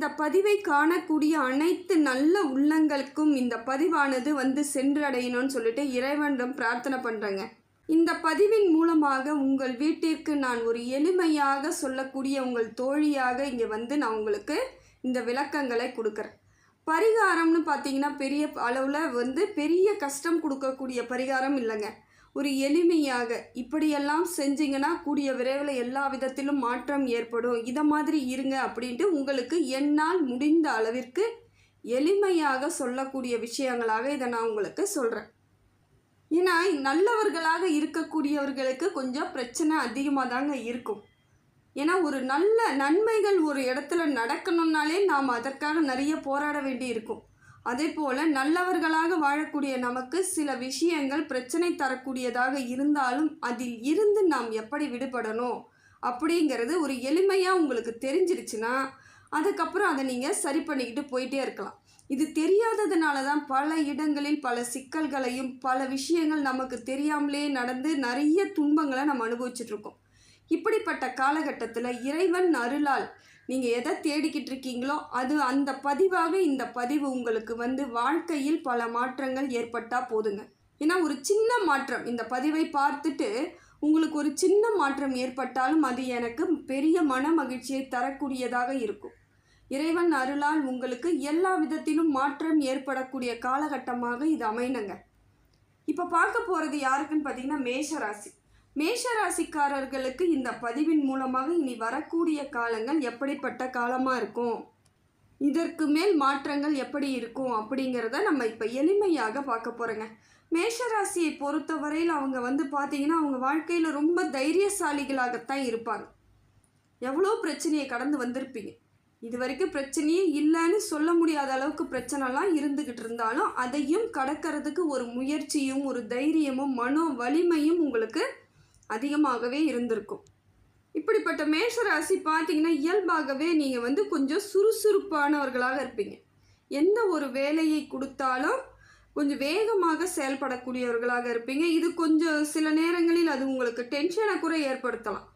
இந்த பதிவை காணக்கூடிய அனைத்து நல்ல உள்ளங்களுக்கும் இந்த பதிவானது வந்து சென்றடையணும்னு சொல்லிட்டு இறைவனிடம் பிரார்த்தனை பண்ணுறேங்க இந்த பதிவின் மூலமாக உங்கள் வீட்டிற்கு நான் ஒரு எளிமையாக சொல்லக்கூடிய உங்கள் தோழியாக இங்கே வந்து நான் உங்களுக்கு இந்த விளக்கங்களை கொடுக்குறேன். பரிகாரம்னு பார்த்தீங்கன்னா பெரிய அளவில் வந்து பெரிய கஷ்டம் கொடுக்கக்கூடிய பரிகாரம் இல்லைங்க. ஒரு எளிமையாக இப்படியெல்லாம் செஞ்சீங்கன்னா கூடிய விரைவில் எல்லா விதத்திலும் மாற்றம் ஏற்படும். இதை மாதிரி இருங்க அப்படின்ட்டு உங்களுக்கு என்னால் முடிந்த அளவிற்கு எளிமையாக சொல்லக்கூடிய விஷயங்களாக இதை நான் உங்களுக்கு சொல்கிறேன் ஏன்னா நல்லவர்களாக இருக்கக்கூடியவர்களுக்கு கொஞ்சம் பிரச்சனை அதிகமாக தாங்க இருக்கும். ஏன்னா ஒரு நல்ல நன்மைகள் ஒரு இடத்துல நடக்கணும்னாலே நாம் அதற்காக நிறைய போராட வேண்டி இருக்கும் அதே போல் நல்லவர்களாக வாழக்கூடிய நமக்கு சில விஷயங்கள் பிரச்சனை தரக்கூடியதாக இருந்தாலும் அதில் இருந்து நாம் எப்படி விடுபடணும் அப்படிங்கிறது ஒரு எளிமையாக உங்களுக்கு தெரிஞ்சிருச்சுன்னா அதுக்கப்புறம் அதை நீங்கள் சரி பண்ணிக்கிட்டு போயிட்டே இருக்கலாம். இது தெரியாததுனால தான் பல இடங்களில் பல சிக்கல்களையும் பல விஷயங்கள் நமக்கு தெரியாமலே நடந்து நிறைய துன்பங்களை நம்ம அனுபவிச்சிட்டுருக்கோம் இப்படிப்பட்ட காலகட்டத்தில் இறைவன் அருளால் நீங்கள் எதை தேடிக்கிட்டு இருக்கீங்களோ அது அந்த பதிவாக இந்த பதிவு உங்களுக்கு வந்து வாழ்க்கையில் பல மாற்றங்கள் ஏற்பட்டால் போதுங்க. ஏன்னா ஒரு சின்ன மாற்றம் இந்த பதிவை பார்த்துட்டு உங்களுக்கு ஒரு சின்ன மாற்றம் ஏற்பட்டாலும் அது எனக்கு பெரிய மன மகிழ்ச்சியை தரக்கூடியதாக இருக்கும். இறைவன் அருளால் உங்களுக்கு எல்லா விதத்திலும் மாற்றம் ஏற்படக்கூடிய காலகட்டமாக இது அமைனுங்க இப்போ பார்க்க போகிறது யாருக்குன்னு பார்த்தீங்கன்னா மேஷராசி. மேஷராசிக்காரர்களுக்கு இந்த பதிவின் மூலமாக இனி வரக்கூடிய காலங்கள் எப்படிப்பட்ட காலமாக இருக்கும்? இதற்கு மேல் மாற்றங்கள் எப்படி இருக்கும் அப்படிங்கிறத நம்ம இப்போ எளிமையாக பார்க்க போகிறோங்க மேஷராசியை பொறுத்தவரையில் அவங்க வந்து பார்த்தீங்கன்னா அவங்க வாழ்க்கையில் ரொம்ப தைரியசாலிகளாகத்தான் இருப்பாங்க. எவ்வளோ பிரச்சனையை கடந்து வந்திருப்பீங்க. இது வரைக்கும் பிரச்சனையே இல்லைன்னு சொல்ல முடியாத அளவுக்கு பிரச்சனைலாம் இருந்துக்கிட்டு இருந்தாலும் அதையும் கடக்கிறதுக்கு ஒரு முயற்சியும் ஒரு தைரியமும் மனோ வலிமையும் உங்களுக்கு அதிகமாகவே இருந்திருக்கும். இப்படிப்பட்ட மேஷராசி பார்த்தீங்கன்னா இயல்பாகவே நீங்கள் வந்து கொஞ்சம் சுறுசுறுப்பானவர்களாக இருப்பீங்க. எந்த ஒரு வேலையை கொடுத்தாலும் கொஞ்சம் வேகமாக செயல்படக்கூடியவர்களாக இருப்பீங்க. இது கொஞ்சம் சில நேரங்களில் அது உங்களுக்கு டென்ஷனை கூட ஏற்படுத்தலாம்.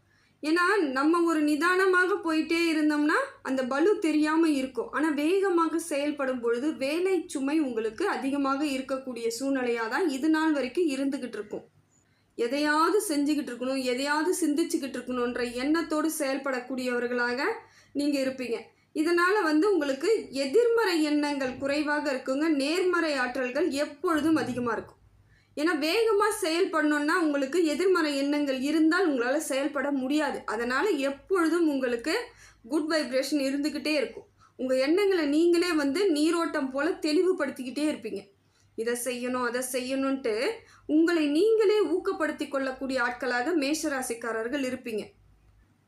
ஏன்னா நம்ம ஒரு நிதானமாக போயிட்டே இருந்தோம்னா அந்த பலு தெரியாமல் இருக்கும். ஆனால் வேகமாக செயல்படும் பொழுது வேலை சுமை உங்களுக்கு அதிகமாக இருக்கக்கூடிய சூழ்நிலையாக தான் இது நாள் வரைக்கும் இருந்துக்கிட்டு இருக்கும். எதையாவது செஞ்சுக்கிட்டு இருக்கணும் எதையாவது சிந்திச்சுக்கிட்டு இருக்கணுன்ற எண்ணத்தோடு செயல்படக்கூடியவர்களாக நீங்கள் இருப்பீங்க. இதனால் வந்து உங்களுக்கு எதிர்மறை எண்ணங்கள் குறைவாக இருக்குங்க. நேர்மறை ஆற்றல்கள் எப்பொழுதும் அதிகமாக இருக்கும். ஏன்னா வேகமாக செயல்படணுன்னா உங்களுக்கு எதிர்மறை எண்ணங்கள் இருந்தால் உங்களால் செயல்பட முடியாது. அதனால் எப்பொழுதும் உங்களுக்கு குட் வைப்ரேஷன் இருந்துக்கிட்டே இருக்கும். உங்கள் எண்ணங்களை நீங்களே வந்து நீரோட்டம் போல் தெளிவுபடுத்திக்கிட்டே இருப்பீங்க. இதை செய்யணும் அதை செய்யணுன்ட்டு உங்களை நீங்களே ஊக்கப்படுத்தி கொள்ளக்கூடிய ஆட்களாக மேஷராசிக்காரர்கள் இருப்பீங்க.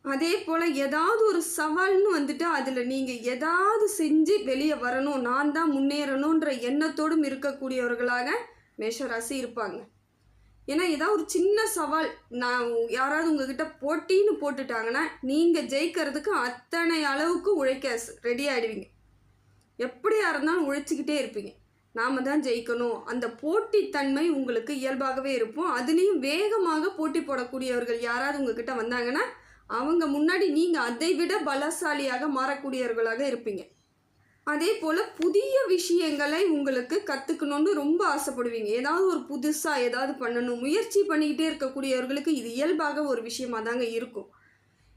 அதே போல் ஏதாவது ஒரு சவால்னு வந்துட்டு அதில் நீங்கள் ஏதாவது செஞ்சு வெளியே வரணும் நான் தான் முன்னேறணுன்ற எண்ணத்தோடும் இருக்கக்கூடியவர்களாக மேஷராசி இருப்பாங்க. ஏன்னா ஏதாவது ஒரு சின்ன சவால் நான் யாராவது உங்ககிட்ட போட்டின்னு போட்டுட்டாங்கன்னா நீங்கள் ஜெயிக்கிறதுக்கு அத்தனை அளவுக்கு உழைக்க ரெடி ஆகிடுவீங்க எப்படியா இருந்தாலும் உழைச்சிக்கிட்டே இருப்பீங்க. நாம் தான் ஜெயிக்கணும். அந்த போட்டித்தன்மை உங்களுக்கு இயல்பாகவே இருக்கும். அதுலேயும் வேகமாக போட்டி போடக்கூடியவர்கள் யாராவது உங்ககிட்ட வந்தாங்கன்னா அவங்க முன்னாடி நீங்கள் அதை விட பலசாலியாக மாறக்கூடியவர்களாக இருப்பீங்க. அதே போல் புதிய விஷயங்களை உங்களுக்கு கற்றுக்கணுன்னு ரொம்ப ஆசைப்படுவீங்க. ஏதாவது ஒரு புதுசாக ஏதாவது பண்ணணும். முயற்சி பண்ணிக்கிட்டே இருக்கக்கூடியவர்களுக்கு இது இயல்பாக ஒரு விஷயமாக தாங்க இருக்கும்.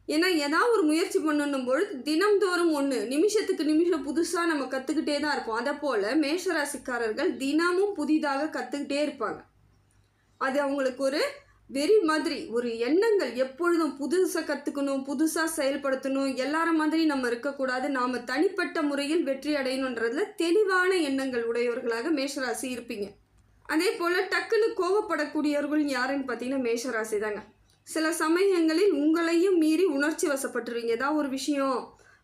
ஏன்னா ஏதாவது ஒரு முயற்சி பண்ணணும் பொழுது தினம்தோறும் ஒன்று நிமிஷத்துக்கு நிமிஷம் புதுசாக நம்ம கற்றுக்கிட்டே தான் இருப்போம். அதை போல் மேஷராசிக்காரர்கள் தினமும் புதிதாக கற்றுக்கிட்டே இருப்பாங்க. அது அவங்களுக்கு ஒரு வெறி மாதிரி ஒரு எண்ணங்கள் எப்பொழுதும் புதுசாக கற்றுக்கணும் புதுசாக செயல்படுத்தணும் எல்லார மாதிரி நம்ம இருக்கக்கூடாது. நாம் தனிப்பட்ட முறையில் வெற்றி அடையணுன்றதுல தெளிவான எண்ணங்கள் உடையவர்களாக மேஷராசி இருப்பீங்க. அதே போல் டக்குன்னு கோவப்படக்கூடியவர்கள் யாருன்னு பார்த்தீங்கன்னா மேஷராசி தாங்க. சில சமயங்களில் உங்களையும் மீறி உணர்ச்சி வசப்பட்டுருவீங்க. ஏதாவது ஒரு விஷயம்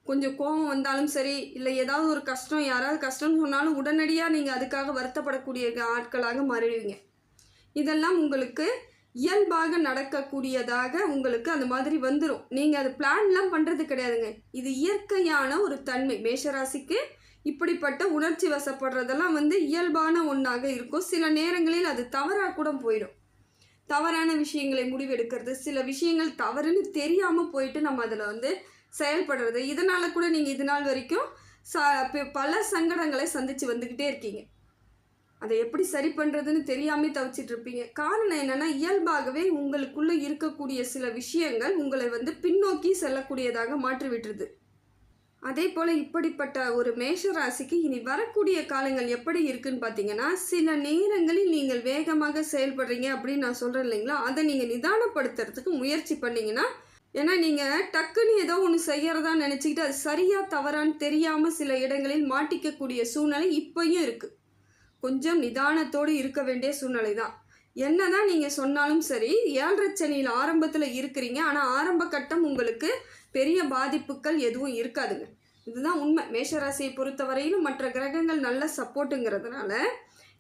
கொஞ்சம் கோபம் வந்தாலும் சரி இல்லை ஏதாவது ஒரு கஷ்டம் யாராவது கஷ்டம்னு சொன்னாலும் உடனடியாக நீங்கள் அதுக்காக வருத்தப்படக்கூடிய ஆட்களாக மாறிடுவீங்க. இதெல்லாம் உங்களுக்கு இயல்பாக நடக்கக்கூடியதாக உங்களுக்கு அந்த மாதிரி வந்துடும் நீங்கள் அது பிளான்லாம் பண்ணுறது கிடையாதுங்க. இது இயற்கையான ஒரு தன்மை. மேஷராசிக்கு இப்படிப்பட்ட உணர்ச்சி வசப்படுறதெல்லாம் வந்து இயல்பான ஒன்றாக இருக்கும். சில நேரங்களில் அது தவறாக கூட போயிடும். தவறான விஷயங்களை முடிவெடுக்கிறது. சில விஷயங்கள் தவறுன்னு தெரியாமல் போயிட்டு நம்ம அதில் வந்து செயல்படுறது. இதனால் கூட நீங்கள் இது நாள் வரைக்கும் ச பல சங்கடங்களை சந்தித்து வந்துக்கிட்டே இருக்கீங்க. அதை எப்படி சரி பண்ணுறதுன்னு தெரியாமே தவிச்சிட்டு இருப்பீங்க. காரணம் என்னன்னா இயல்பாகவே உங்களுக்குள்ளே இருக்கக்கூடிய சில விஷயங்கள் உங்களை வந்து பின்னோக்கி செல்லக்கூடியதாக மாற்றி விட்டுருது அதே போல் இப்படிப்பட்ட ஒரு மேஷ ராசிக்கு இனி வரக்கூடிய காலங்கள் எப்படி இருக்குன்னு பார்த்தீங்கன்னா சில நேரங்களில் நீங்கள் வேகமாக செயல்படுறீங்க அப்படின்னு நான் சொல்கிறேன் இல்லைங்களா? அதை நீங்கள் நிதானப்படுத்துறதுக்கு முயற்சி பண்ணிங்கன்னா ஏன்னா நீங்கள் டக்குன்னு ஏதோ ஒன்று செய்கிறதா நினச்சிக்கிட்டு அது சரியாக தவறான்னு தெரியாமல் சில இடங்களில் மாட்டிக்கக்கூடிய சூழ்நிலை இப்போயும் இருக்குது கொஞ்சம் நிதானத்தோடு இருக்க வேண்டிய சூழ்நிலை தான் என்னதான் நீங்கள் சொன்னாலும் சரி ஏழரை சனியில் ஆரம்பத்தில் இருக்கிறீங்க. ஆனால் ஆரம்ப கட்டம் உங்களுக்கு பெரிய பாதிப்புகள் எதுவும் இருக்காதுங்க. இதுதான் உண்மை. மேஷராசியை பொறுத்தவரையிலும் மற்ற கிரகங்கள் நல்ல சப்போர்ட்டுங்கிறதுனால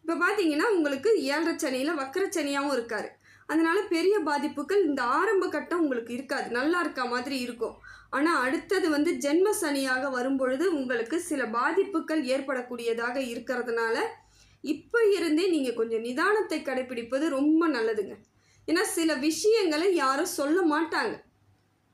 இப்போ பார்த்தீங்கன்னா உங்களுக்கு ஏழரை சனியில் வக்கரச்சனியாகவும் இருக்காரு. அதனால பெரிய பாதிப்புகள் இந்த ஆரம்ப கட்டம் உங்களுக்கு இருக்காது. நல்லா இருக்க மாதிரி இருக்கும். ஆனால் அடுத்தது வந்து ஜென்ம சனியாக வரும்பொழுது உங்களுக்கு சில பாதிப்புகள் ஏற்படக்கூடியதாக இருக்கிறதுனால இப்போ இருந்தே நீங்கள் கொஞ்சம் நிதானத்தை கடைபிடிப்பது ரொம்ப நல்லதுங்க. ஏன்னா சில விஷயங்களை யாரும் சொல்ல மாட்டாங்க.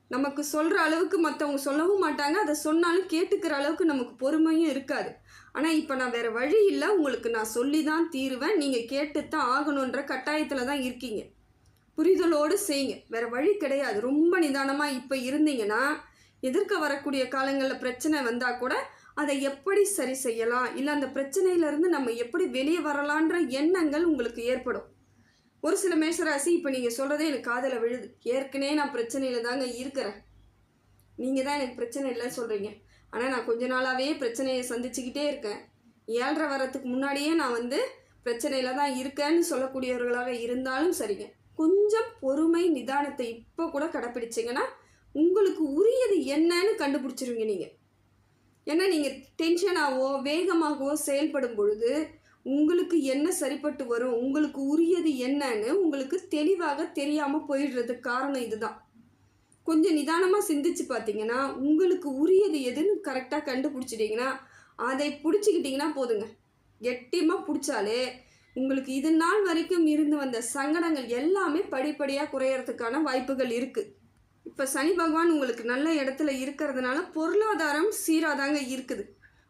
நமக்கு சொல்கிற அளவுக்கு மற்றவங்க சொல்லவும் மாட்டாங்க. அதை சொன்னாலும் கேட்டுக்கிற அளவுக்கு நமக்கு பொறுமையும் இருக்காது. ஆனால் இப்போ நான் வேறு வழி இல்லை. உங்களுக்கு நான் சொல்லி தான் தீருவேன். நீங்கள் கேட்டுத்தான் ஆகணுன்ற கட்டாயத்தில் தான் இருக்கீங்க. புரிதலோடு செய்யுங்க. வேறு வழி கிடையாது. ரொம்ப நிதானமாக இப்போ இருந்தீங்கன்னா எதிர்க்க வரக்கூடிய காலங்களில் பிரச்சனை வந்தால் கூட அதை எப்படி சரி செய்யலாம்? இல்லை அந்த பிரச்சனையிலேருந்து நம்ம எப்படி வெளியே வரலான்ற எண்ணங்கள் உங்களுக்கு ஏற்படும். ஒரு சில மேஷராசி இப்போ நீங்கள் சொல்கிறதே எனக்கு காதில் விழுது. ஏற்கனவே நான் பிரச்சனையில் தாங்க இருக்கிறேன். நீங்கள் தான் எனக்கு பிரச்சனை இல்லைன்னு சொல்கிறீங்க ஆனால் நான் கொஞ்ச நாளாகவே பிரச்சனையை சந்திச்சுக்கிட்டே இருக்கேன். ஏழ்ரை வரத்துக்கு முன்னாடியே நான் வந்து பிரச்சனையில் தான் இருக்கேன்னு சொல்லக்கூடியவர்களாக இருந்தாலும் சரிங்க. கொஞ்சம் பொறுமை நிதானத்தை இப்போ கூட கடைப்பிடிச்சிங்கன்னா உங்களுக்கு உரியது என்னன்னு கண்டுபிடிச்சிருவீங்க நீங்கள் ஏன்னா நீங்கள் டென்ஷனாகவோ வேகமாகவோ செயல்படும் பொழுது உங்களுக்கு என்ன சரிப்பட்டு வரும் உங்களுக்கு உரியது என்னன்னு உங்களுக்கு தெளிவாக தெரியாமல் போயிடுறதுக்கு காரணம் இதுதான். கொஞ்சம் நிதானமாக சிந்திச்சு பார்த்தீங்கன்னா உங்களுக்கு உரியது எதுன்னு கரெக்டாக கண்டுபிடிச்சிட்டிங்கன்னா அதை பிடிச்சிக்கிட்டிங்கன்னா போதுங்க. கெட்டியமாக பிடிச்சாலே உங்களுக்கு இது நாள் வரைக்கும் இருந்து வந்த சங்கடங்கள் எல்லாமே படிப்படியாக குறையறதுக்கான வாய்ப்புகள் இருக்குது இப்போ சனி பகவான் உங்களுக்கு நல்ல இடத்துல இருக்கிறதுனால பொருளாதாரம் சீராதாங்க இருக்குது.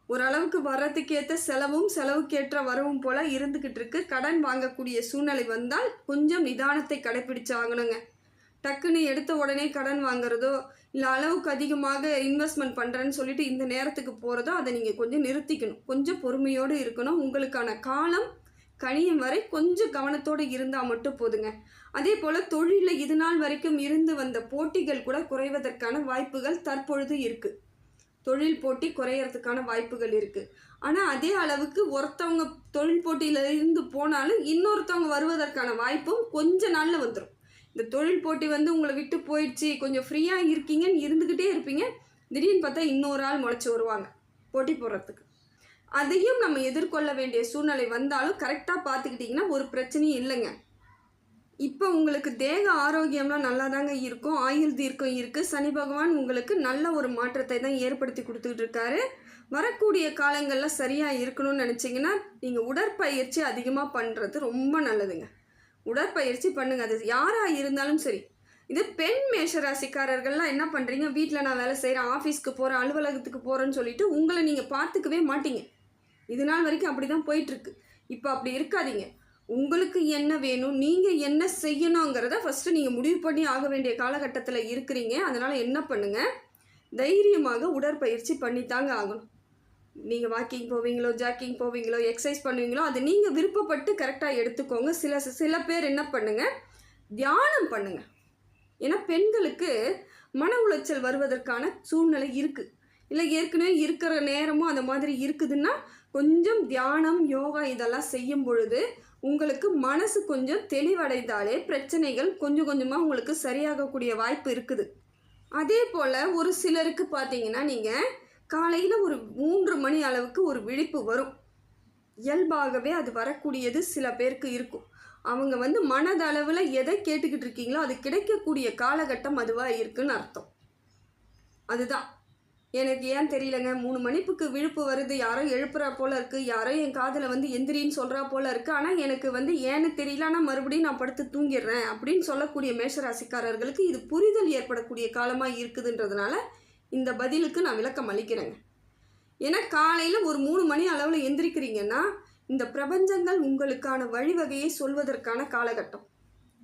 ஓரளவுக்கு வர்றதுக்கேற்ற செலவும் செலவுக்கேற்ற வரவும் போல் இருந்துக்கிட்டு இருக்கு. கடன் வாங்கக்கூடிய சூழ்நிலை வந்தால் கொஞ்சம் நிதானத்தை கடைப்பிடிச்சு ஆகணுங்க. டக்குன்னு எடுத்த உடனே கடன் வாங்குறதோ இல்லை அளவுக்கு அதிகமாக இன்வெஸ்ட்மெண்ட் பண்ணுறேன்னு சொல்லிட்டு இந்த நேரத்துக்கு போகிறதோ அதை நீங்கள் கொஞ்சம் நிறுத்திக்கணும். கொஞ்சம் பொறுமையோடு இருக்கணும். உங்களுக்கான காலம் கனியும் வரை கொஞ்சம் கவனத்தோடு இருந்தால் மட்டும் போதுங்க. அதே போல் தொழிலில் இது நாள் வரைக்கும் இருந்து வந்த போட்டிகள் கூட குறைவதற்கான வாய்ப்புகள் தற்பொழுது இருக்குது தொழில் போட்டி குறையறதுக்கான வாய்ப்புகள் இருக்குது ஆனால் அதே அளவுக்கு ஒருத்தவங்க தொழில் போட்டியில் இருந்து போனாலும் இன்னொருத்தவங்க வருவதற்கான வாய்ப்பும் கொஞ்ச நாளில் வந்துடும் இந்த தொழில் போட்டி வந்து உங்களை விட்டு போயிடுச்சு கொஞ்சம் ஃப்ரீயாக இருக்கீங்கன்னு இருந்துக்கிட்டே இருப்பீங்க. திடீர்னு பார்த்தா இன்னொரு ஆள் முளைச்சி வருவாங்க போட்டி போடுறதுக்கு. அதையும் நம்ம எதிர்கொள்ள வேண்டிய சூழ்நிலை வந்தாலும் கரெக்டாக பார்த்துக்கிட்டிங்கன்னா ஒரு பிரச்சனையும் இல்லைங்க. இப்போ உங்களுக்கு தேக ஆரோக்கியம்லாம் நல்லா தாங்க இருக்கும் ஆயுள் தீர்க்கம் இருக்குது சனி பகவான் உங்களுக்கு நல்ல ஒரு மாற்றத்தை தான் ஏற்படுத்தி கொடுத்துக்கிட்டு இருக்காரு வரக்கூடிய காலங்களில் சரியாக இருக்கணும்னு நினச்சிங்கன்னா நீங்கள் உடற்பயிற்சி அதிகமாக பண்ணுறது ரொம்ப நல்லதுங்க. உடற்பயிற்சி பண்ணுங்கள் அது யாராக இருந்தாலும் சரி. இது பெண் மேஷராசிக்காரர்கள்லாம் என்ன பண்ணுறீங்க வீட்டில் நான் வேலை செய்கிறேன் ஆஃபீஸ்க்கு போகிறேன் அலுவலகத்துக்கு போகிறேன்னு சொல்லிட்டு உங்களை நீங்கள் பார்த்துக்கவே மாட்டீங்க. இது நாள் வரைக்கும் அப்படி தான் போயிட்டுருக்கு. இப்போ அப்படி இருக்காதீங்க. உங்களுக்கு என்ன வேணும் நீங்கள் என்ன செய்யணுங்கிறத ஃபஸ்ட்டு நீங்கள் முடிவு பண்ணி ஆக வேண்டிய காலகட்டத்தில் இருக்கிறீங்க. அதனால் என்ன பண்ணுங்கள் தைரியமாக உடற்பயிற்சி பண்ணித்தாங்க ஆகணும். நீங்கள் வாக்கிங் போவீங்களோ ஜாக்கிங் போவீங்களோ எக்ஸசைஸ் பண்ணுவீங்களோ அது நீங்கள் விருப்பப்பட்டு கரெக்டாக எடுத்துக்கோங்க. சில சில பேர் என்ன பண்ணுங்கள் தியானம் பண்ணுங்கள் ஏன்னா பெண்களுக்கு மன உளைச்சல் வருவதற்கான சூழ்நிலை இருக்குது இல்லை ஏற்கனவே இருக்கிற நேரமும் அந்த மாதிரி இருக்குதுன்னா கொஞ்சம் தியானம் யோகா இதெல்லாம் செய்யும் பொழுது உங்களுக்கு மனசு கொஞ்சம் தெளிவடைந்தாலே பிரச்சனைகள் கொஞ்சம் கொஞ்சமாக உங்களுக்கு சரியாகக்கூடிய வாய்ப்பு இருக்குது. அதே போல் ஒரு சிலருக்கு பார்த்தீங்கன்னா நீங்கள் காலையில் ஒரு மூன்று மணி அளவுக்கு ஒரு விழிப்பு வரும். இயல்பாகவே அது வரக்கூடியது சில பேருக்கு இருக்கும். அவங்க வந்து மனதளவில் எதை கேட்டுக்கிட்டு இருக்கீங்களோ அது கிடைக்கக்கூடிய காலகட்டம் அதுவாக இருக்குன்னு அர்த்தம். அதுதான். எனக்கு ஏன் தெரியலங்க? மூணு மணிப்புக்கு விழுப்பு வருது. யாரோ எழுப்புறா போல இருக்கு. யாரோ என் காதில் வந்து எந்திரின்னு சொல்கிறா போல இருக்கு. ஆனால் எனக்கு வந்து ஏன்னு தெரியல. ஆனால் மறுபடியும் நான் படுத்து தூங்கிடுறேன் அப்படின்னு சொல்லக்கூடிய மேஷராசிக்காரர்களுக்கு இது புரிதல் ஏற்படக்கூடிய காலமாக இருக்குதுன்றதுனால இந்த பதிலுக்கு நான் விளக்கம் அளிக்கிறேங்க. ஏன்னா காலையில் ஒரு மூணு மணி அளவில் எந்திரிக்கிறீங்கன்னா இந்த பிரபஞ்சங்கள் உங்களுக்கான வழிவகையை சொல்வதற்கான காலகட்டம்.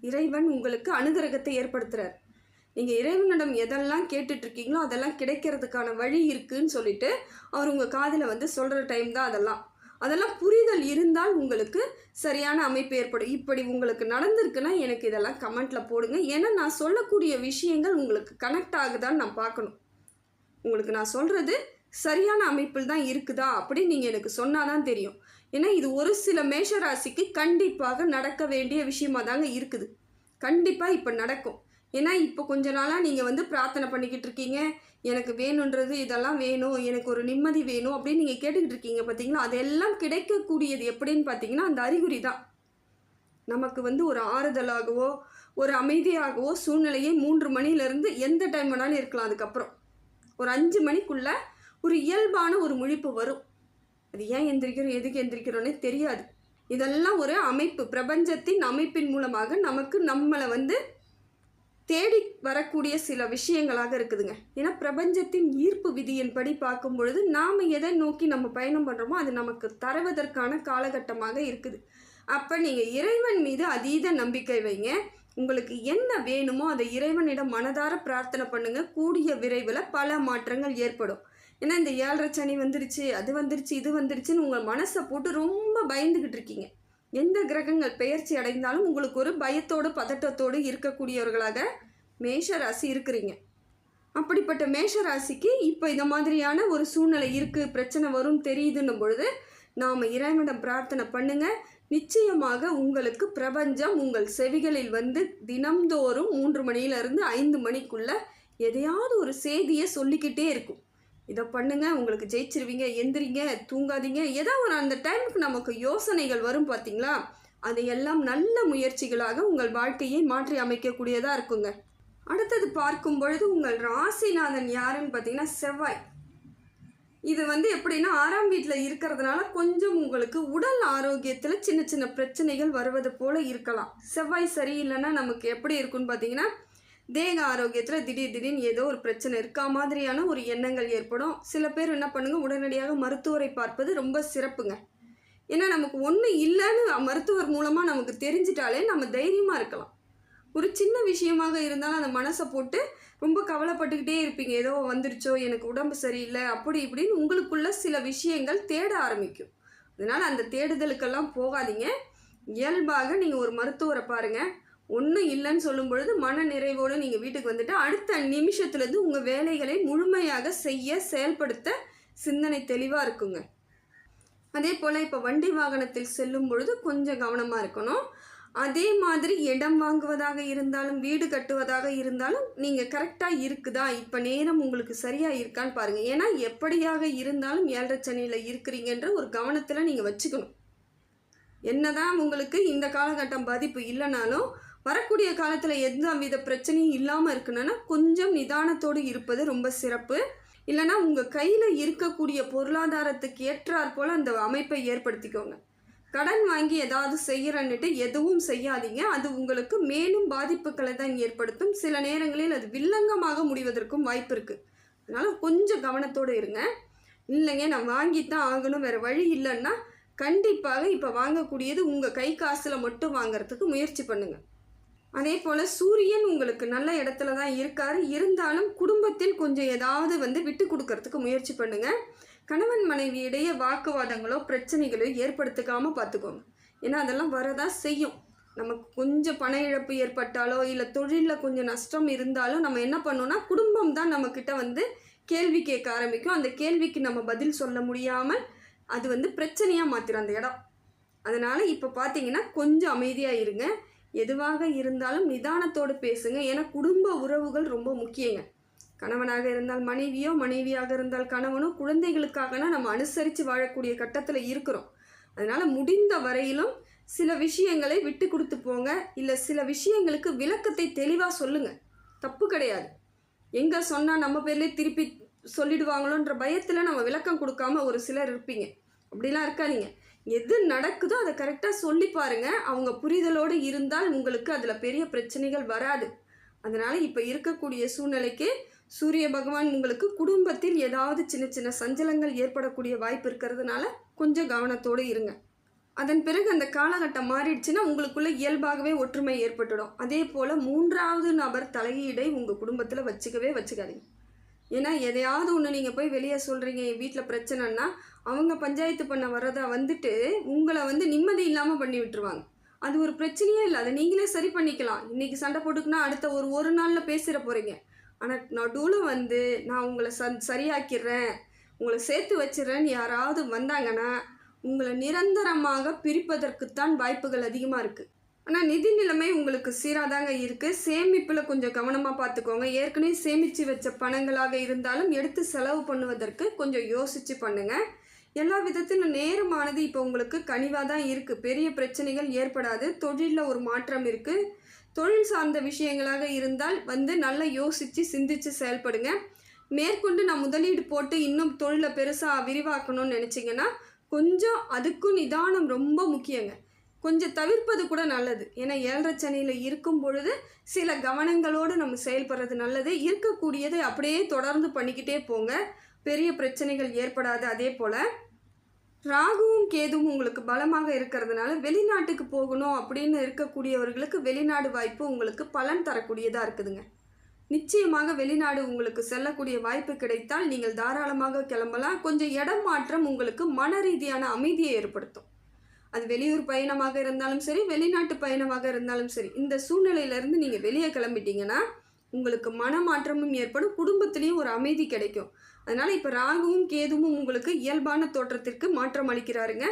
இறைவன் உங்களுக்கு அனுகிரகத்தை ஏற்படுத்துறார். நீங்கள் இறைவனிடம் எதெல்லாம் கேட்டுட்ருக்கீங்களோ அதெல்லாம் கிடைக்கிறதுக்கான வழி இருக்குதுன்னு சொல்லிட்டு அவர் உங்கள் காதில் வந்து சொல்கிற டைம் தான் அதெல்லாம். அதெல்லாம் புரிதல் இருந்தால் உங்களுக்கு சரியான அமைப்பு ஏற்படும். இப்படி உங்களுக்கு நடந்திருக்குன்னா எனக்கு இதெல்லாம் கமெண்ட்டில் போடுங்க. ஏன்னா நான் சொல்லக்கூடிய விஷயங்கள் உங்களுக்கு கனெக்ட் ஆகுதான்னு நான் பார்க்கணும். உங்களுக்கு நான் சொல்கிறது சரியான அமைப்பில் தான் இருக்குதா அப்படின்னு நீங்கள் எனக்கு சொன்னால் தான் தெரியும். ஏன்னா இது ஒரு சில மேஷராசிக்கு கண்டிப்பாக நடக்க வேண்டிய விஷயமா தாங்க இருக்குது. கண்டிப்பாக இப்போ நடக்கும். ஏன்னா இப்போ கொஞ்ச நாளாக நீங்கள் வந்து பிரார்த்தனை பண்ணிக்கிட்டு இருக்கீங்க. எனக்கு வேணுன்றது இதெல்லாம் வேணும். எனக்கு ஒரு நிம்மதி வேணும் அப்படின்னு நீங்கள் கேட்டுக்கிட்டு இருக்கீங்க பார்த்தீங்களா அதெல்லாம் கிடைக்கக்கூடியது எப்படின்னு பார்த்தீங்கன்னா அந்த அறிகுறி தான். நமக்கு வந்து ஒரு ஆறுதலாகவோ ஒரு அமைதியாகவோ சூழ்நிலையை மூன்று மணிலேருந்து எந்த டைம் வேணாலும் இருக்கலாம் அதுக்கப்புறம். ஒரு அஞ்சு மணிக்குள்ள ஒரு இயல்பான ஒரு முழிப்பு வரும். அது ஏன் எந்திரிக்கிறோம் எதுக்கு எந்திரிக்கிறோன்னே தெரியாது. இதெல்லாம் ஒரு அமைப்பு. பிரபஞ்சத்தின் அமைப்பின் மூலமாக நமக்கு நம்மளை வந்து தேடி வரக்கூடிய சில விஷயங்களாக இருக்குதுங்க. ஏன்னா பிரபஞ்சத்தின் ஈர்ப்பு விதியின்படி பார்க்கும் பொழுது நாம் எதை நோக்கி நம்ம பயணம் பண்ணுறோமோ அது நமக்கு தருவதற்கான காலகட்டமாக இருக்குது. அப்போ நீங்கள் இறைவன் மீது அதீத நம்பிக்கை வைங்க. உங்களுக்கு என்ன வேணுமோ அதை இறைவனிடம் மனதார பிரார்த்தனை பண்ணுங்க. கூடிய விரைவில் பல மாற்றங்கள் ஏற்படும். ஏன்னா இந்த ஏழரை சனி வந்துருச்சு அது வந்துருச்சு இது வந்துருச்சுன்னு உங்கள் மனசை போட்டு ரொம்ப பயந்துக்கிட்டு இருக்கீங்க. எந்த கிரகங்கள் பெயர்ச்சி அடைந்தாலும் உங்களுக்கு ஒரு பயத்தோடு பதட்டத்தோடு இருக்கக்கூடியவர்களாக மேஷ ராசி இருக்கிறீங்க. அப்படிப்பட்ட மேஷ ராசிக்கு இப்போ இந்த மாதிரியான ஒரு சூழ்நிலை இருக்குது பிரச்சனை வரும் தெரியுதுன்னும் பொழுது நாம் இறைவனிடம் பிரார்த்தனை பண்ணுங்கள் நிச்சயமாக உங்களுக்கு பிரபஞ்சம் உங்கள் செவிகளில் வந்து தினம்தோறும் மூன்று மணியிலிருந்து ஐந்து மணிக்குள்ளே எதையாவது ஒரு செய்தியை சொல்லிக்கிட்டே இருக்கும். இதை பண்ணுங்க உங்களுக்கு ஜெயிச்சிருவீங்க எந்திரிங்க தூங்காதீங்க. ஏதோ ஒரு அந்த டைமுக்கு நமக்கு யோசனைகள் வரும் பார்த்தீங்களா அதையெல்லாம் நல்ல முயற்சிகளாக உங்கள் வாழ்க்கையை மாற்றி அமைக்கக்கூடியதாக இருக்குங்க. அடுத்தது பார்க்கும் பொழுது உங்கள் ராசிநாதன் யாருன்னு பார்த்தீங்கன்னா செவ்வாய். இது வந்து எப்படின்னா ஆறாம் வீட்டில் இருக்கிறதுனால கொஞ்சம் உங்களுக்கு உடல் ஆரோக்கியத்தில் சின்ன சின்ன பிரச்சனைகள் வருவது போல் இருக்கலாம். செவ்வாய் சரியில்லைன்னா நமக்கு எப்படி இருக்குன்னு பார்த்தீங்கன்னா தேக ஆரோக்கியத்தில் திடீர் திடீர்னு ஏதோ ஒரு பிரச்சனை இருக்கா மாதிரியான ஒரு எண்ணங்கள் ஏற்படும். சில பேர் என்ன பண்ணுங்கள் உடனடியாக மருத்துவரை பார்ப்பது ரொம்ப சிறப்புங்க. ஏன்னா நமக்கு ஒன்று இல்லைன்னு மருத்துவர் மூலமாக நமக்கு தெரிஞ்சிட்டாலே நம்ம தைரியமாக இருக்கலாம். ஒரு சின்ன விஷயமாக இருந்தாலும் அந்த மனசை போட்டு ரொம்ப கவலைப்பட்டுக்கிட்டே இருப்பீங்க. ஏதோ வந்துருச்சோ எனக்கு உடம்பு சரியில்லை அப்படி இப்படின்னு உங்களுக்குள்ள சில விஷயங்கள் தேட ஆரம்பிக்கும். அதனால் அந்த தேடுதலுக்கெல்லாம் போகாதீங்க. இயல்பாக நீங்கள் ஒரு மருத்துவரை பாருங்கள் ஒன்றும் இல்லைன்னு சொல்லும் பொழுது மன நிறைவோடு நீங்கள் வீட்டுக்கு வந்துட்டு அடுத்த நிமிஷத்துலேருந்து உங்கள் வேலைகளை முழுமையாக செய்ய செயல்படுத்த சிந்தனை தெளிவாக இருக்குங்க. அதே போல் இப்போ வண்டி வாகனத்தில் செல்லும் பொழுது கொஞ்சம் கவனமாக இருக்கணும். அதே மாதிரி இடம் வாங்குவதாக இருந்தாலும் வீடு கட்டுவதாக இருந்தாலும் நீங்கள் கரெக்டாக இருக்குதா? இப்போ நேரம் உங்களுக்கு சரியாக இருக்கான்னு பாருங்கள் ஏன்னா எப்படியாக இருந்தாலும் ஏழரை சனியில் இருக்கிறீங்கன்ற ஒரு கவனத்தில் நீங்கள் வச்சுக்கணும். என்னதான் உங்களுக்கு இந்த காலகட்டம் பாதிப்பு இல்லைனாலும் வரக்கூடிய காலத்தில் எந்த வித பிரச்சனையும் இல்லாமல் இருக்கணும்னா கொஞ்சம் நிதானத்தோடு இருப்பது ரொம்ப சிறப்பு. இல்லைனா உங்கள் கையில் இருக்கக்கூடிய பொருளாதாரத்துக்கு ஏற்றாற் போல் அந்த அமைப்பை ஏற்படுத்திக்கோங்க. கடன் வாங்கி ஏதாவது செய்கிறன்னுட்டு எதுவும் செய்யாதீங்க. அது உங்களுக்கு மேலும் பாதிப்புகளை தான் ஏற்படுத்தும். சில நேரங்களில் அது வில்லங்கமாக முடிவதற்கும் வாய்ப்பு இருக்குது அதனால் கொஞ்சம் கவனத்தோடு இருங்க. இல்லைங்க நான் வாங்கித்தான் ஆகணும் வேறு வழி இல்லைன்னா கண்டிப்பாக இப்போ வாங்கக்கூடியது உங்கள் கை காசில் மட்டும் வாங்குறதுக்கு முயற்சி பண்ணுங்கள் அதே போல் சூரியன் உங்களுக்கு நல்ல இடத்துல தான் இருக்கார். இருந்தாலும் குடும்பத்தில் கொஞ்சம் ஏதாவது வந்து விட்டு கொடுக்கறதுக்கு முயற்சி பண்ணுங்கள் கணவன் மனைவி இடையே வாக்குவாதங்களோ பிரச்சனைகளோ ஏற்படுத்திக்காமல் பார்த்துக்கோங்க. ஏன்னா அதெல்லாம் வரதான் செய்யும். நமக்கு கொஞ்சம் பண இழப்பு ஏற்பட்டாலோ இல்லை தொழிலில் கொஞ்சம் நஷ்டம் இருந்தாலும் நம்ம என்ன பண்ணோம்னா குடும்பம் தான் நம்மக்கிட்ட வந்து கேள்வி கேட்க ஆரம்பிக்கும். அந்த கேள்விக்கு நம்ம பதில் சொல்ல முடியாமல் அது வந்து பிரச்சனையாக மாற்றிடும் அந்த இடம். அதனால் இப்போ பார்த்தீங்கன்னா கொஞ்சம் அமைதியாக இருங்க. எதுவாக இருந்தாலும் நிதானத்தோடு பேசுங்க. ஏன்னா குடும்ப உறவுகள் ரொம்ப முக்கியங்க. கணவனாக இருந்தால் மனைவியோ மனைவியாக இருந்தால் கணவனோ குழந்தைகளுக்காகனா நம்ம அனுசரித்து வாழக்கூடிய கட்டத்தில் இருக்கிறோம். அதனால் முடிந்த வரையிலும் சில விஷயங்களை விட்டு கொடுத்து போங்க. இல்லை சில விஷயங்களுக்கு விளக்கத்தை தெளிவாக சொல்லுங்கள் தப்பு கிடையாது. எங்கே சொன்னால் நம்ம பேர்லேயே திருப்பி சொல்லிடுவாங்களோன்ற பயத்தில் நம்ம விளக்கம் கொடுக்காம ஒரு சிலர் இருப்பீங்க. அப்படிலாம் இருக்காதீங்க. எது நடக்குதோ அதை கரெக்டாக சொல்லி பாருங்கள் அவங்க புரிதலோடு இருந்தால் உங்களுக்கு அதில் பெரிய பிரச்சனைகள் வராது. அதனால் இப்போ இருக்கக்கூடிய சூழ்நிலைக்கு சூரிய பகவான் உங்களுக்கு குடும்பத்தில் ஏதாவது சின்ன சின்ன சஞ்சலங்கள் ஏற்படக்கூடிய வாய்ப்பு இருக்கிறதுனால கொஞ்சம் கவனத்தோடு இருங்க. அதன் பிறகு அந்த காலகட்டம் மாறிடுச்சுன்னா உங்களுக்குள்ள இயல்பாகவே ஒற்றுமை ஏற்பட்டுடும். அதே போல் மூன்றாவது நபர் தலையீடை உங்கள் குடும்பத்தில் வச்சுக்கவே வச்சுக்காதீங்க. ஏன்னா எதையாவது ஒன்று நீங்கள் போய் வெளியே சொல்கிறீங்க என் வீட்டில் பிரச்சனைன்னா அவங்க பஞ்சாயத்து பண்ண வரதா வந்துட்டு உங்களை வந்து நிம்மதி இல்லாமல் பண்ணி விட்டுருவாங்க. அது ஒரு பிரச்சனையே இல்லை. அதை நீங்களே சரி பண்ணிக்கலாம். இன்றைக்கி சண்டை போட்டுக்குன்னா அடுத்த ஒரு ஒரு நாளில் பேசிட போகிறீங்க ஆனால் நடுவில் வந்து நான் உங்களை சந் சரியாக்கிடுறேன் உங்களை சேர்த்து வச்சிடறேன்னு யாராவது வந்தாங்கன்னா உங்களை நிரந்தரமாக பிரிப்பதற்குத்தான் வாய்ப்புகள் அதிகமாக இருக்குது ஆனால் நிதி நிலைமை உங்களுக்கு சீராதாங்க இருக்குது சேமிப்பில் கொஞ்சம் கவனமாக பார்த்துக்கோங்க ஏற்கனவே சேமித்து வச்ச பணங்களாக இருந்தாலும் எடுத்து செலவு பண்ணுவதற்கு கொஞ்சம் யோசித்து பண்ணுங்கள் எல்லா விதத்திலும் நேரமானது இப்போ உங்களுக்கு கனிவாக தான் இருக்குது பெரிய பிரச்சனைகள் ஏற்படாது. தொழிலில் ஒரு மாற்றம் இருக்குது தொழில் சார்ந்த விஷயங்களாக இருந்தால் வந்து நல்லா யோசித்து சிந்தித்து செயல்படுங்க. மேற்கொண்டு நான் முதலீடு போட்டு இன்னும் தொழிலை பெருசாக விரிவாக்கணும்னு நினச்சிங்கன்னா கொஞ்சம் அதுக்கும் நிதானம் ரொம்ப முக்கியங்க. கொஞ்சம் தவிர்ப்பது கூட நல்லது. ஏன்னா ஏழரை சனியில் இருக்கும் பொழுது சில கவனங்களோடு நம்ம செயல்படுறது நல்லது. இருக்கக்கூடியதை அப்படியே தொடர்ந்து பண்ணிக்கிட்டே போங்க. பெரிய பிரச்சனைகள் ஏற்படாது. அதே போல் ராகுவும் கேதுவும் உங்களுக்கு பலமாக இருக்கிறதுனால வெளிநாட்டுக்கு போகணும் அப்படின்னு இருக்கக்கூடியவர்களுக்கு வெளிநாடு வாய்ப்பு உங்களுக்கு பலன் தரக்கூடியதாக இருக்குதுங்க. நிச்சயமாக வெளிநாடு உங்களுக்கு செல்லக்கூடிய வாய்ப்பு கிடைத்தால் நீங்கள் தாராளமாக கிளம்பலாம். கொஞ்சம் இடம் மாற்றம் உங்களுக்கு மன ரீதியான அமைதியை ஏற்படுத்தும். அது வெளியூர் பயணமாக இருந்தாலும் சரி வெளிநாட்டு பயணமாக இருந்தாலும் சரி இந்த சூழ்நிலையிலேருந்து நீங்கள் வெளியே கிளம்பிட்டீங்கன்னா உங்களுக்கு மனமாற்றமும் ஏற்படும் குடும்பத்திலையும் ஒரு அமைதி கிடைக்கும். அதனால் இப்போ ராகுவும் கேதுவும் உங்களுக்கு இயல்பான தோற்றத்திற்கு மாற்றம் அளிக்கிறாருங்க.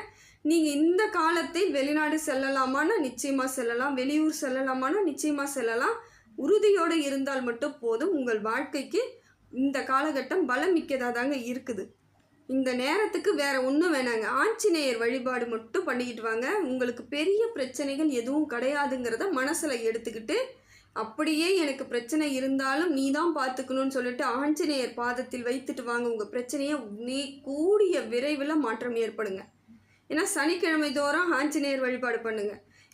நீங்கள் இந்த காலத்தை வெளிநாடு செல்லலாமான்னா நிச்சயமாக செல்லலாம் வெளியூர் செல்லலாமான்னா நிச்சயமாக செல்லலாம். உறுதியோடு இருந்தால் மட்டும் போதும் உங்கள் வாழ்க்கைக்கு இந்த காலகட்டம் பலம் மிக்கதாக தாங்க இருக்குது. இந்த நேரத்துக்கு வேற ஒன்றும் வேணாங்க. ஆஞ்சநேயர் வழிபாடு மட்டும் பண்ணிக்கிட்டு வாங்க. உங்களுக்கு பெரிய பிரச்சனைகள் எதுவும் கிடையாதுங்கிறத மனசில் எடுத்துக்கிட்டு அப்படியே எனக்கு பிரச்சனை இருந்தாலும் நீ தான் பார்த்துக்கணும்னு சொல்லிட்டு ஆஞ்சநேயர் பாதத்தில் வைத்துட்டு வாங்க. உங்கள் பிரச்சனையை நீ கூடிய விரைவில் மாற்றம் ஏற்படுங்க. ஏன்னா சனிக்கிழமை தோறும் ஆஞ்சநேயர் வழிபாடு பண்ணுங்க.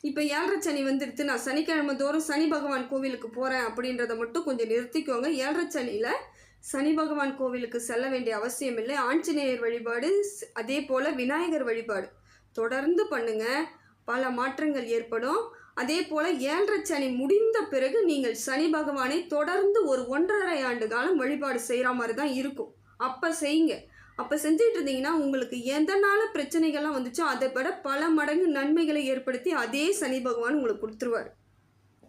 இப்போ ஏழரை சனி வந்துடுத்து நான் சனிக்கிழமை தோறும் சனி பகவான் கோவிலுக்கு போகிறேன் அப்படின்றத மட்டும் கொஞ்சம் நிறுத்திக்கோங்க. ஏழரை சனியில் சனி பகவான் கோவிலுக்கு செல்ல வேண்டிய அவசியம் இல்லை ஆஞ்சநேயர் வழிபாடு அதே போல் விநாயகர் வழிபாடு. தொடர்ந்து பண்ணுங்க. பல மாற்றங்கள் ஏற்படும். அதே போல் ஏழரை சனி முடிந்த பிறகு நீங்கள் சனி பகவானை தொடர்ந்து ஒரு ஒன்றரை ஆண்டு காலம் வழிபாடு செய்கிற மாதிரி தான் இருக்கும். அப்போ செய்யுங்க. அப்போ செஞ்சுட்டு இருந்தீங்கன்னா உங்களுக்கு எதனால் பிரச்சனைகள்லாம் வந்துச்சோ அதை விட பல மடங்கு நன்மைகளை ஏற்படுத்தி அதே சனி பகவான் உங்களுக்கு கொடுத்துருவார்.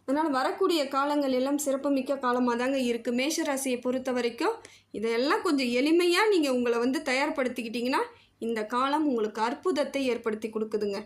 அதனால் வரக்கூடிய காலங்கள் எல்லாம் சிறப்புமிக்க காலமாக தாங்க இருக்குது மேஷராசியை பொறுத்த வரைக்கும் இதெல்லாம் கொஞ்சம் எளிமையாக நீங்கள் உங்களை வந்து தயார்படுத்திக்கிட்டிங்கன்னா இந்த காலம் உங்களுக்கு அற்புதத்தை ஏற்படுத்தி கொடுக்குதுங்க.